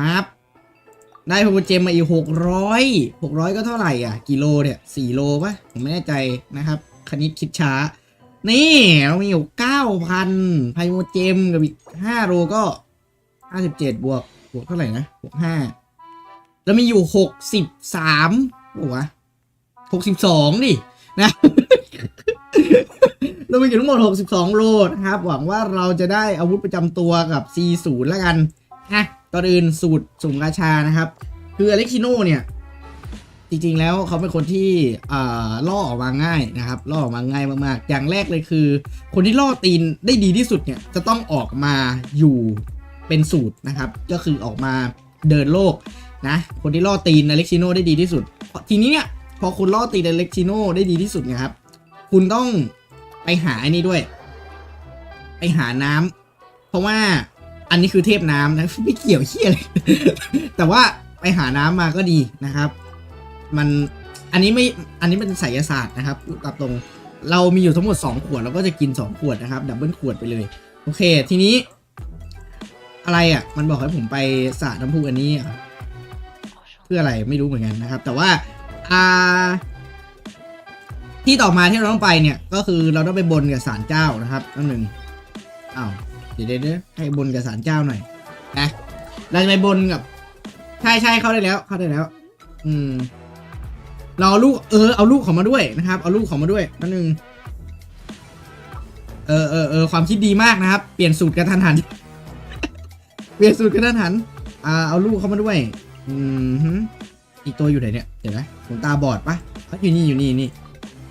ปั๊บได้โปรเจมมาอีกหกร้อยหกร้อยก็เท่าไหร่อะกิโลเนี่ยสี่โลปะผมไม่แน่ใจนะครับ คณิตคิดช้า นี่เรามีอยู่เก้าพันไพโมเจมกับอีกห้าโลก็ห้าสิบเจ็ดบวกบวกเท่าไหร่นะบวกห้าแล้วมีอยู่หกสิบสามโอ้วะหกสิบสองดินะเรามีอยู่ทั้งหมด 62 โลนะครับ หวังว่าเราจะได้อาวุธประจำตัวกับ C0 แล้วกันอะ ก่อนอื่นสูตรสุ่มกาชานะครับ คืออเล็กซิโนเนี่ย จริงๆแล้วเขาเป็นคนที่ล่อออกมาง่ายนะครับล่อออกมาง่ายมากๆ อย่างแรกเลยคือ คนที่ล่อตีนได้ดีที่สุดเนี่ยจะต้องออกมาอยู่เป็นสูตรนะครับ ก็คือออกมาเดินโลกนะ คนที่ล่อตีนอเล็กซิโนได้ดีที่สุด ทีนี้เนี่ยพอคุณล่อตีนอเล็กซิโนได้ดีที่สุดเนี่ยครับ คุณต้องไปหาไอ้นี่ด้วย ไปหาน้ำเพราะว่า อันนี้คือเทพน้ำนะไม่เกี่ยวเฮียเลยแต่ว่าไปหาน้ำมาก็ดีนะครับ มันอันนี้ไม่อันนี้เป็นไสยศาสตร์นะครับพูดตามตรงเรามีอยู่ทั้งหมด 2 ขวดเราก็จะกิน 2 ขวดนะครับดับเบิลขวดไปเลย โอเค ทีนี้ อะไรอะ มันบอกให้ผมไปสระน้ำพุอันนี้เพื่ออะไรไม่รู้เหมือนกันนะครับ แต่ว่าอ่าที่ต่อมาที่เราต้องไปเนี่ย ก็คือเราต้องไปบนกับศาลเจ้านะครับนั่นหนึ่งอ้าว เดี๋ยวเดี๋ยวให้บนกับศาลเจ้าหน่อยนะเราจะไปบนกับใช่ใช่เข้าได้แล้ว เข้าได้แล้ว อืมเราเอาลูกเออเอาลูกของมาด้วยนะครับ เอาลูกของมาด้วยนั่นหนึ่งเออเออเออความคิดดีมากนะครับ เปลี่ยนสูตรกระทันหัน เปลี่ยนสูตรกระทันหัน อ่า เอาลูกเข้ามาด้วย อืมอีกตัวอยู่ไหนเนี่ย เดี๋ยวนะผมตาบอดปะอ๋ออยู่นี่อยู่นี่นี่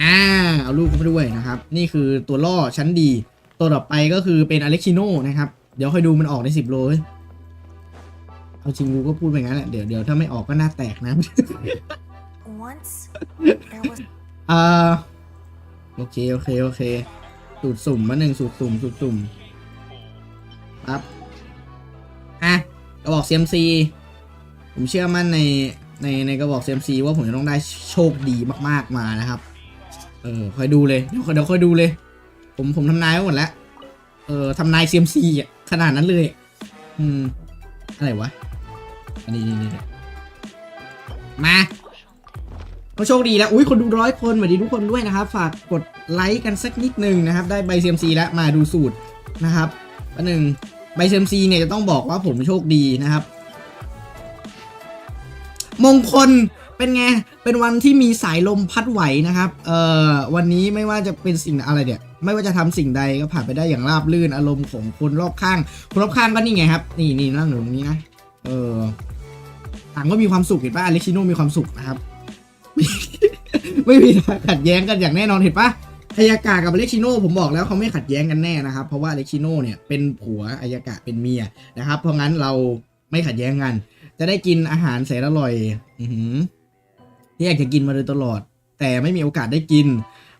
อ่า เอาลูกเข้าไปด้วยนะครับ นี่คือตัวล่อชั้นดี ตัวต่อไปก็คือเป็นอเล็กซิโนนะครับ เดี๋ยวค่อยดูมันออกในสิบโลเว้ยเอาจริงกูก็พูดไปงั้นแหละ เดี๋ยวเดี๋ยวถ้าไม่ออกก็หน้าแตกนะ Once there was อ่าโอเค โอเค โอเค สูตรสุ่มมาหนึ่งสูตรสุ่มสูตรสุ่มปั๊บอะกระบอก CMC ผมเชื่อมั่นในในในกระบอก CMC ว่าผมจะต้องได้โชคดีมาก ๆมานะครับ เออคอยดูเลยเดี๋ยวเดี๋ยวคอยดูเลย ผมผมทำนายไว้หมดแล้ว เออทำนาย CMC อะขนาดนั้นเลย อืม อะไรวะ อันนี้นี่นี่มาเขาโชคดีแล้ว อุ้ยคนดูร้อยคนสวัสดีทุกคนด้วยนะครับ ฝากกดไลค์กันสักนิดนึงนะครับ ได้ใบ CMC แล้วมาดูสูตรนะครับอันหนึ่งใบ CMC เนี่ยจะต้องบอกว่าผมโชคดีนะครับ มงคลเป็นไง เป็นวันที่มีสายลมพัดไหวนะครับ เอ่อ วันนี้ไม่ว่าจะเป็นสิ่งอะไรเนี่ย ไม่ว่าจะทำสิ่งใดก็ผ่านไปได้อย่างราบรื่นอารมณ์ของคนรอบข้างคนรอบข้างก็นี่ไงครับ นี่นี่นั่งอยู่ตรงนี้นะเออต่างก็มีความสุขเห็นป่ะอเล็กซิโนมีความสุขนะครับ ไม่มีขัดแย้งกันอย่างแน่นอนเห็นปะอายากากับอเล็กซิโนผมบอกแล้วเขาไม่ขัดแย้งกันแน่นะครับ เพราะว่าอเล็กซิโนเนี่ยเป็นผัวอายากาเป็นเมียนะครับ เพราะงั้นเราไม่ขัดแย้งกัน จะได้กินอาหารแสนอร่อย อือหือที่อยากจะกินมาโดยตลอด แต่ไม่มีโอกาสได้กิน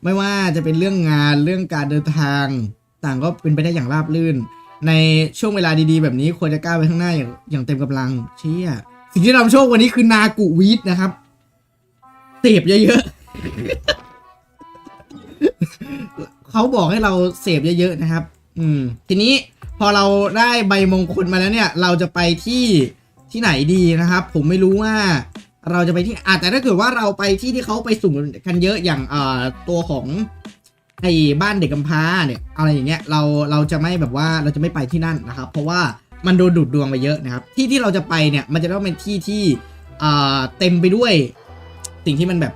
ไม่ว่าจะเป็นเรื่องงานเรื่องการเดินทาง ต่างก็เป็นไปได้อย่างราบรื่น ในช่วงเวลาดีๆ แบบนี้ควรจะก้าวไปข้างหน้าอย่างอย่างเต็มกำลังเชี่ยสิ่งที่เราโชควันนี้คือนากุวีดนะครับเสพเยอะๆเขาบอกให้เราเสพเยอะๆนะครับ อืม ทีนี้พอเราได้ใบมงคลมาแล้วเนี่ย เราจะไปที่ที่ไหนดีนะครับ ผมไม่รู้ว่า เราจะไปที่อาจแต่ถ้าเกิดว่าเราไปที่ที่เขาไปสุ่มกันเยอะอย่างอ่อตัวของไอ้บ้านเด็กกำพร้าเนี่ยอะไรอย่างเงี้ยเราเราจะไม่แบบว่าเราจะไม่ไปที่นั่นนะครับ เพราะว่ามันโดนดูดดวงไปเยอะนะครับ ที่ที่เราจะไปเนี่ยมันจะต้องเป็นที่ที่เอ่อเต็มไปด้วยสิ่งที่มันแบบ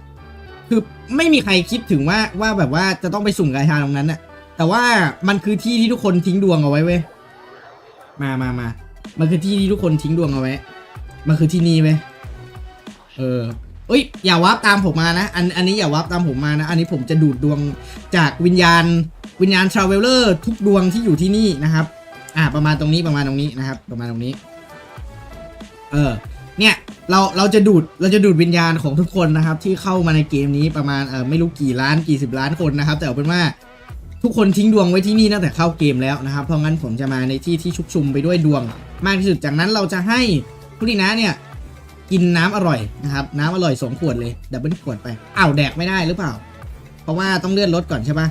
คือไม่มีใครคิดถึงว่าว่าแบบว่าจะต้องไปสุ่มกาชาตรงนั้นน่ะแต่ว่ามันคือที่ที่ทุกคนทิ้งดวงเอาไว้เว้ยมามามามันคือที่ที่ทุกคนทิ้งดวงเอาไว้ มันคือที่นี่เว้ย เออเอ้ยอย่าวับตามผมมานะ อันอันนี้อย่าวับตามผมมานะ อันนี้ผมจะดูดดวงจากวิญญาณ วิญญาณทราเวลเลอร์ทุกดวงที่อยู่ที่นี่นะครับ อ่าประมาณตรงนี้ประมาณตรงนี้นะครับ ประมาณตรงนี้ เออ เนี่ยเราเราจะดูดเราจะดูดวิญญาณของทุกคนนะครับ ที่เข้ามาในเกมนี้ประมาณเออไม่รู้กี่ล้านกี่สิบล้านคนนะครับ แต่เอาเป็นว่าทุกคนทิ้งดวงไว้ที่นี่ตั้งแต่เข้าเกมแล้วนะครับ เพราะงั้นผมจะมาในที่ที่ชุกชุมไปด้วยดวง มากที่สุดจากนั้นเราจะให้ผู้ดีนะเนี่ย กินน้ำอร่อยนะครับน้ำอร่อยสองขวดเลยดับเบิลขวดไปอ้าวแดกไม่ได้หรือเปล่า เพราะว่าต้องเลื่อนรถก่อนใช่ปะ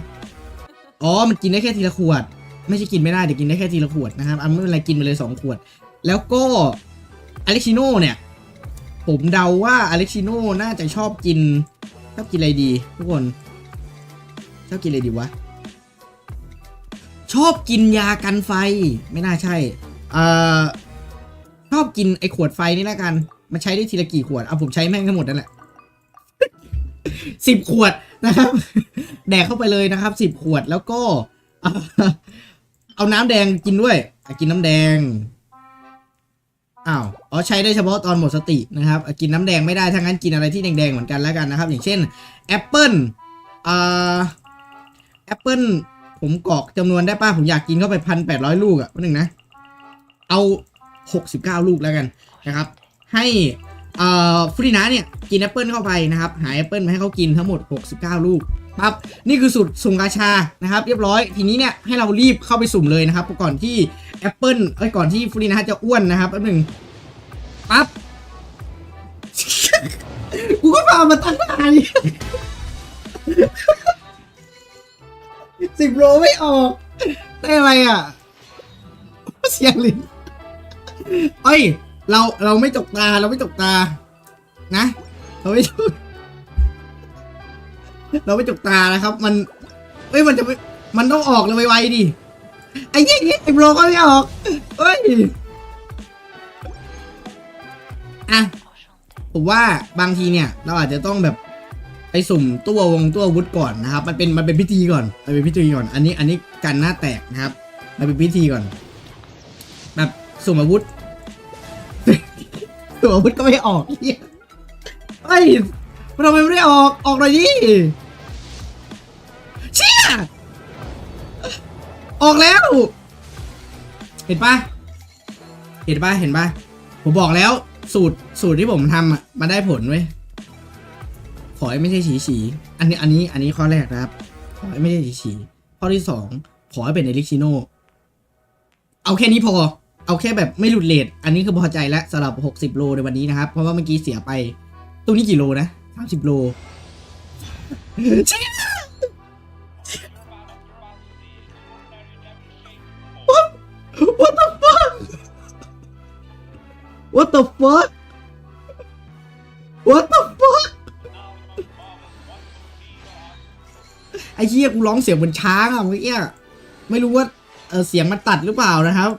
อ๋อมันกินได้แค่ทีละขวด ไม่ใช่กินไม่ได้เดี๋ยวกินได้แค่ทีละขวดนะครับอันไม่เป็นไรกินไปเลยสองขวด แล้วก็อเล็กซิโนเนี่ย ผมเดาว่าอเล็กซิโนน่าจะชอบกินชอบกินอะไรดี ทุกคน ชอบกินอะไรดีวะชอบกินยากันไฟไม่น่าใช่เอ่อชอบกินไอ้ขวดไฟนี่ล้วกัน มันใช้ได้ทีละกี่ขวดเอาผมใช้แม่งทั้งหมดนั่นแหละสิบขวดนะครับ แดกเข้าไปเลยนะครับสิบขวดแล้วก็เอาน้ำแดงกินด้วยอะกินน้ำแดงอ้าวอ๋อใช้ได้เฉพาะตอนหมดสตินะครับอะกินน้ำแดงไม่ได้ถ้างั้นกินอะไรที่แดงๆเหมือนกันแล้วกันนะครับ อย่างเช่นแอปเปิ้ลอ่าแอปเปิ้ลผมกรอกจำนวนได้ป่ะผมอยากกินเข้าไปพันแปดร้อยลูกอะวันหนึ่งนะ เอาหกสิบเก้าลูกแล้วกันนะครับ ให้เอ่อฟรีนาเนี่ยกินแอปเปิลเข้าไปนะครับ หาแอปเปิลมาให้เขากินทั้งหมด 69 ลูกปั๊บนี่คือสูตรสุ่มกาชานะครับ เรียบร้อยทีนี้เนี่ยให้เรารีบเข้าไปสุ่มเลยนะครับก่อนที่แอปเปิลเอ้ยก่อนที่ฟรีนาจะอ้วนนะครับแป๊บหนึงปั๊บกูก็พามาตั้งนานสิบโลไม่ออก ได้อะไรอะ เสียงลิ้นเอ้ย เราเราไม่ตกตาเราไม่ตกตา นะ เราไม่เราไม่ตกตานะครับ มันเอ้ยมันจะมันต้องออกเลยไวๆดิไอ้เหี้ยไอ้โบรก็ไม่ออกเอ้ยอะผมว่าบางทีเนี่ย เราอาจจะต้องแบบไปสุ่มตัววงตัวอาวุธก่อนนะครับ มันเป็นมันเป็นพิธีก่อนมันเป็นพิธีก่อน อันนี้อันนี้กันหน้าแตกนะครับ มันเป็นพิธีก่อน แบบสุ่มอาวุธ สุ่มอาวุธก็ไม่ออกเหี้ยเฮ้ยมันทำไมไม่ได้ออกออกหน่อยดิเชี่ยออกแล้ว เห็นปะเห็นปะเห็นปะผมบอกแล้ว สูตรสูตรที่ผมทำอะมาได้ผลเว้ยขอให้ไม่ใช่ฉีฉีอันนี้อันนี้อันนี้ข้อแรกนะครับ ขอให้ไม่ใช่ฉีฉีข้อที่สองขอให้เป็นเอลิกชิโนเอาแค่นี้พอ เอาแค่แบบไม่หลุดเลทอันนี้คือพอใจแล้วสำหรับ 60 โลในวันนี้นะครับ เพราะว่าเมื่อกี้เสียไปตรงนี้กี่โลนะ 30 โลเชี่ย What What the fuck What the fuck What the fuck ไอ้เหี้ยกูร้องเสียงเหมือนช้างอะเมื่อกี้อะไม่รู้ว่าเออเสียงมันตัดหรือเปล่านะครับ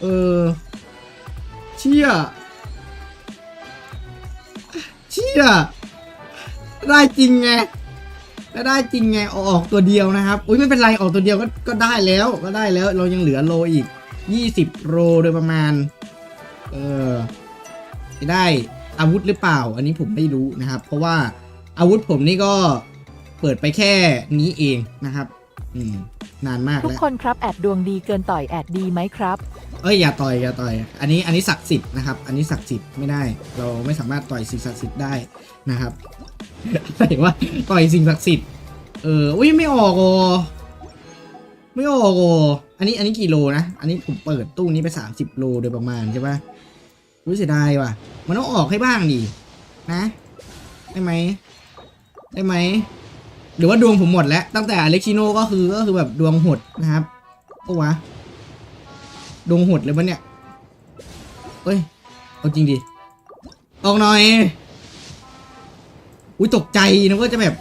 เออ เชี่ย เชี่ย ได้จริงไงก็ได้จริงไงอออกตัวเดียวนะครับอุ้ยไม่เป็นไรออกตัวเดียวก็ก็ได้แล้วก็ได้แล้วเรายังเหลือโลอีก 20 โลโดยประมาณ เออได้อาวุธหรือเปล่า อันนี้ผมไม่รู้นะครับ เพราะว่าอาวุธผมนี่ก็เปิดไปแค่นี้เองนะครับ อืมนานมากทุกแล้วคนครับแอดดวงดีเกินต่อยแอดดีไหมครับ เอ้ยอย่าต่อยอย่าต่อย อันนี้อันนี้ศักดิ์สิทธิ์นะครับ อันนี้ศักดิ์สิทธิ์ไม่ได้ เราไม่สามารถต่อยสิ่งศักดิ์สิทธิ์ได้นะครับอะไรว่าต่อยสิ่งศักดิ์สิทธิ์เอออุ้ยไม่ออกอ๋อไม่ออกอออันนี้อันนี้กี่โลนะ อันนี้ผมเปิดตู้นี้ไปสามสิบโลโดยประมาณใช่ปะรู้เสียดายว่ะ มันต้องออกให้บ้างดินะได้ไหมได้ไหมหรือว่าดวงผมหมดแล้ว ตั้งแต่อเล็กซิโนก็คือก็คือแบบดวงหดนะครับโอ้วะ ดวงหดเลยปะเนี่ยเฮ้ย เอาจริงดิ ออกหน่อย อุ้ยตกใจนะว่าจะแบบ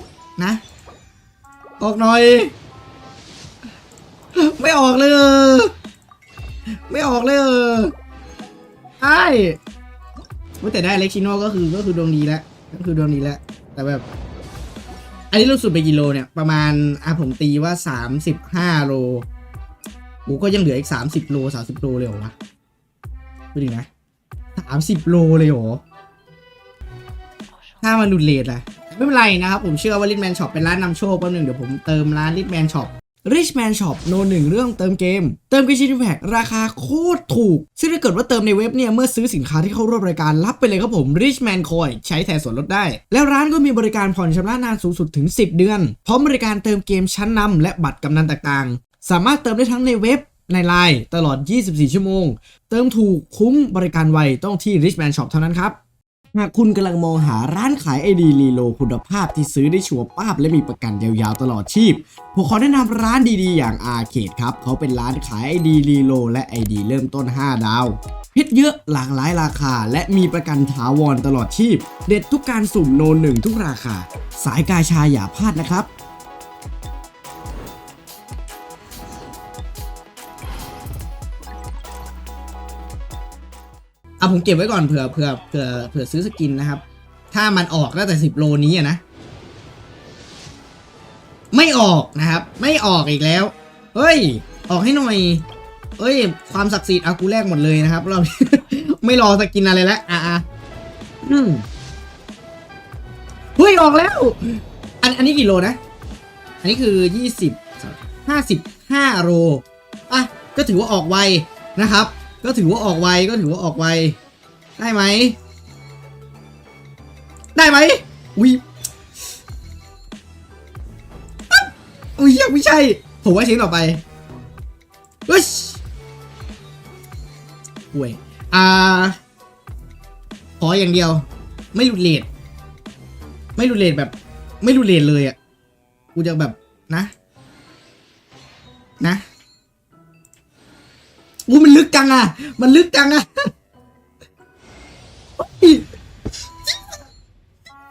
นะ ออกหน่อย ไม่ออกเลย ไม่ออกเลยเออไอ้ว่าแต่ได้เล็กชิโน่ก็คือก็คือดวงดีแล้วก็คือดวงดีแล้วแต่แบบ อันนี้รู้สุดไปกี่โลเนี่ย ประมาณอะผมตีว่าสามสิบห้าโล กูก็ยังเหลืออีกสามสิบโลสามสิบโลเลยเหรอวะดูดินะสามสิบโลเลยเหรอถ้ามันหลุดเลทอะไม่เป็นไรนะครับ ผมเชื่อว่า Richman Shop เป็นร้านนำโชคแป๊บนึงเดี๋ยวผมเติมร้าน Richman Shop Richman Shop โนหนึ่งเรื่องเติมเกม เติมกิชินแพกราคาโคตรถูก ซึ่งถ้าเกิดว่าเติมในเว็บเนี่ย เมื่อซื้อสินค้าที่เข้าร่วมรายการรับไปเลยครับผม Richman Coin ใช้แทนส่วนลดได้ แล้วร้านก็มีบริการผ่อนชำระนานสูงสุดถึง 10 เดือน พร้อมบริการเติมเกมชั้นนำและบัตรกำนันต่างๆ สามารถเติมได้ทั้งในเว็บในไลน์ตลอด 24 ชั่วโมง เติมถูกคุ้มบริการไวต้องที่ Richman Shop เท่านั้นครับ หากคุณกำลังมองหาร้านขายไอดีรีโลคุณภาพที่ซื้อได้ชัวร์ป้าบและมีประกันยาวๆตลอดชีพ ผมขอแนะนำร้านดีๆ อย่างอาเคดครับ เขาเป็นร้านขายไอดีรีโลและไอดีเริ่มต้น 5 ดาวเพชรเยอะหลากหลายราคา และมีประกันถาวรตลอดชีพ เด็ดทุกการสุ่มโนหนึ่งทุกราคา สายกาชาอย่าพลาดนะครับ เอาผมเก็บไว้ก่อนเผื่อเผื่อเผื่อเผื่อซื้อสกินนะครับ ถ้ามันออกตั้งแต่สิบโลนี้อะนะ ไม่ออกนะครับ ไม่ออกอีกแล้ว เฮ้ย ออกให้หน่อย เอ้ย ความศักดิ์สิทธิ์เอากูแลกหมดเลยนะครับเราไม่รอสกินอะไรแล้วอะอะอืมเฮ้ย ออกแล้ว อันอันนี้กี่โลนะ อันนี้คือยี่สิบห้าสิบห้าโลอะก็ถือว่าออกไวนะครับ ก็ถือว่าออกไวก็ถือว่าออกไวได้ไหม ได้ไหมอุ้ยอุ้ยยังไม่ใช่ ผมว่าชิ้นต่อไปเฮ้ยห่วยอ่าขออย่างเดียว ไม่หลุดเลทไม่หลุดเลทแบบ ไม่หลุดเลทเลยอะกูจะแบบนะ นะ อู้มันลึกจังอะ มันลึกจังอะ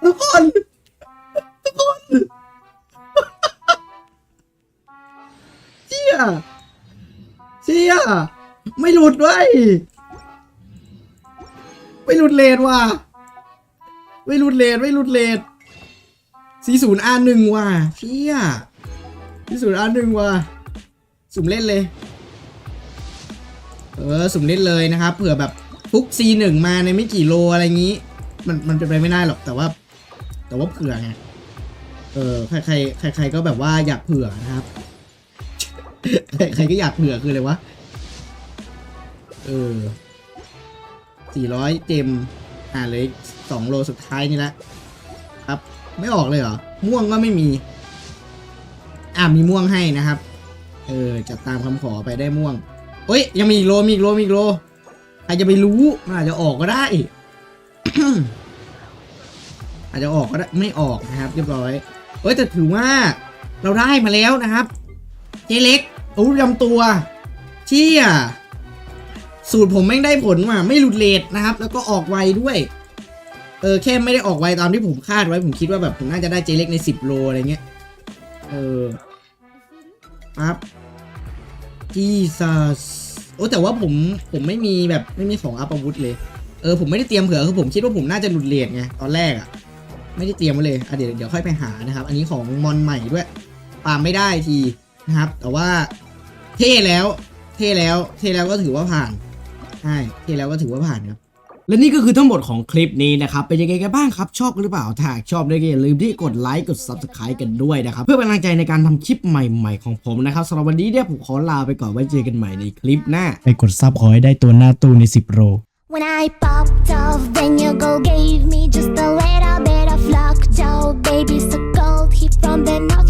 ทุกคนทุกคนเชี่ยเชี่ยไม่หลุดเว้ยไม่หลุดเลนว่ะไม่หลุดเลนไม่หลุดเลนสี่ศูนย์อาหนึ่งว่ะเชี่ยสี่ศูนย์อาหนึ่งว่ะสุ่มเล่นเลย เออสุ่มเล่นเลยนะครับ เผื่อแบบฟุก C1 มาในไม่กี่โลอะไรงี้ มันมันเป็นไปไม่ได้หรอกแต่ว่า แต่ว่าเผื่อไงเออใครใครใครใครก็แบบว่าอยากเผื่อนะครับใครใครก็อยากเผื่อคืออะไรวะเออสี่ร้อยเจมอ่าเลยสองโลสุดท้ายนี่แหละครับ ไม่ออกเลยเหรอ ม่วงก็ไม่มี อ่ามีม่วงให้นะครับ เออจะตามคำขอไปได้ม่วง เอ้ย ยังมีอีกโลมีอีกโลมีอีกโลใครจะไปรู้มันอาจจะออกก็ได้ อาจจะออกก็ได้ไม่ออกนะครับ เรียบร้อยเอ้ยแต่ถือว่าเราได้มาแล้วนะครับเจเล็กอาวุธยำตัวเชี่ยสูตรผมแม่งได้ผลว่ะไม่หลุดเลทนะครับ แล้วก็ออกไวด้วยเออแค่ไม่ได้ออกไวตามที่ผมคาดไว้ ผมคิดว่าแบบผมน่าจะได้เจเล็กใน 10 โลอะไรเงี้ยเออปั๊บ จีซัสโอ้แต่ว่าผมผมไม่มีแบบไม่มีของอัพอาวุธเลย เออผมไม่ได้เตรียมเผื่อคือผมคิดว่าผมน่าจะหลุดเลทไงตอนแรกอะ่ะไม่ได้เตรียมไว้เลยอะเดี๋ยวเดี๋ยวค่อยไปหานะครับ อันนี้ของมอนใหม่ด้วยปามไม่ได้ทีนะครับ แต่ว่าเท่แล้ว เท่แล้ว เท่แล้วก็ถือว่าผ่านใช่เท่แล้วก็ถือว่าผ่านครับ และนี่ก็คือทั้งหมดของคลิปนี้นะครับ เป็นยังไงกันบ้างครับ ชอบกันหรือเปล่า ถ้าชอบก็อย่าลืมที่กดไลค์กด Subscribe กันด้วยนะครับ เพื่อเป็นกำลังใจในการทำคลิปใหม่ๆของผมนะครับสำหรับวันนี้เนี่ยผมขอลาไปก่อนไว้เจอกันใหม่ในคลิปหน้าไปกดซับขอให้ได้ตัวหน้าตู้ใน 10โร When I popped off, then your girl gave me just a little bit of luck. Joe, baby, so cold. He from the north,